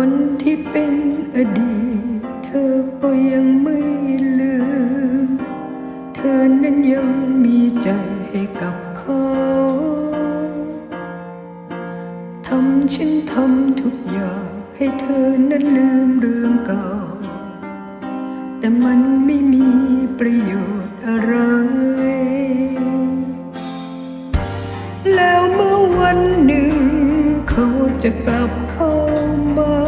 คนที่เป็นอดีต เธอก็ยังไม่ลืม เธอนั้นยังมีใจให้กับเขาทำฉันทำทุกอย่างให้เธอนั้นลืมเรื่องเก่า แต่มันไม่มีประโยชน์อะไร แล้วเมื่อวันหนึ่ง เขาจะกลับเข้ามา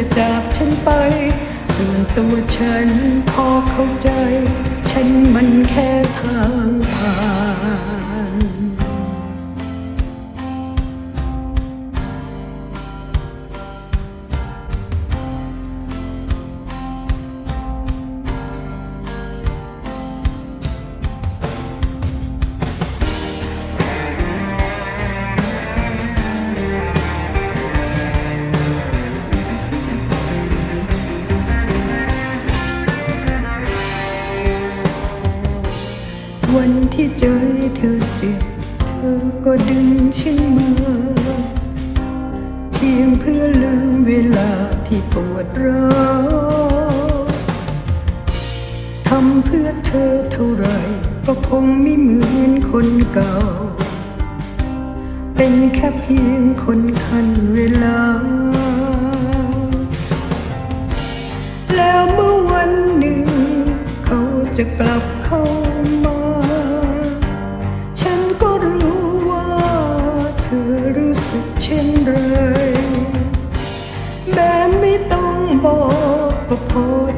จะจากฉันไป ส่วนตัวฉันพอเข้าใจ วันที่เจอเธอเจ็บ เธอก็ดึงฉันมา เพียงเพื่อลืมเวลาที่ปวดร้าวทำเพื่อเธอเท่าไรก็คงไม่เหมือนคนเก่า เป็นแค่เพียงคนคันเวลา แล้วเมื่อวันหนึ่ง เขาจะกลับ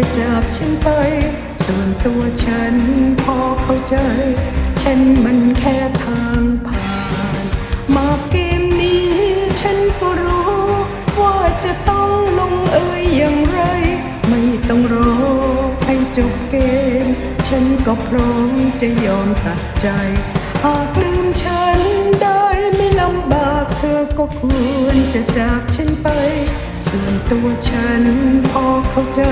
จะจากฉันไป ส่วนตัวฉันพอเข้าใจ ฉันมันแค่ทางผ่าน มาเกมนี้ฉันก็รู้ ว่าจะต้องลงเอยอย่างไร ไม่ต้องรอให้จบเกม ฉันก็พร้อมจะยอมตัดใจ หากลืมฉันได้ไม่ลำบากเธอก็ควรจะจากฉันไป ส่วนตัวฉันพอเข้าใจ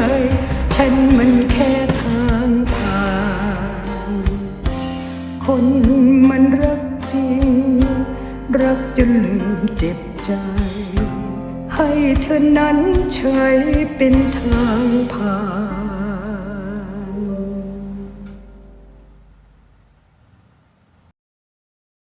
จนลืมเจ็บใจ ให้เธอนั้นใช้เป็นทางผ่าน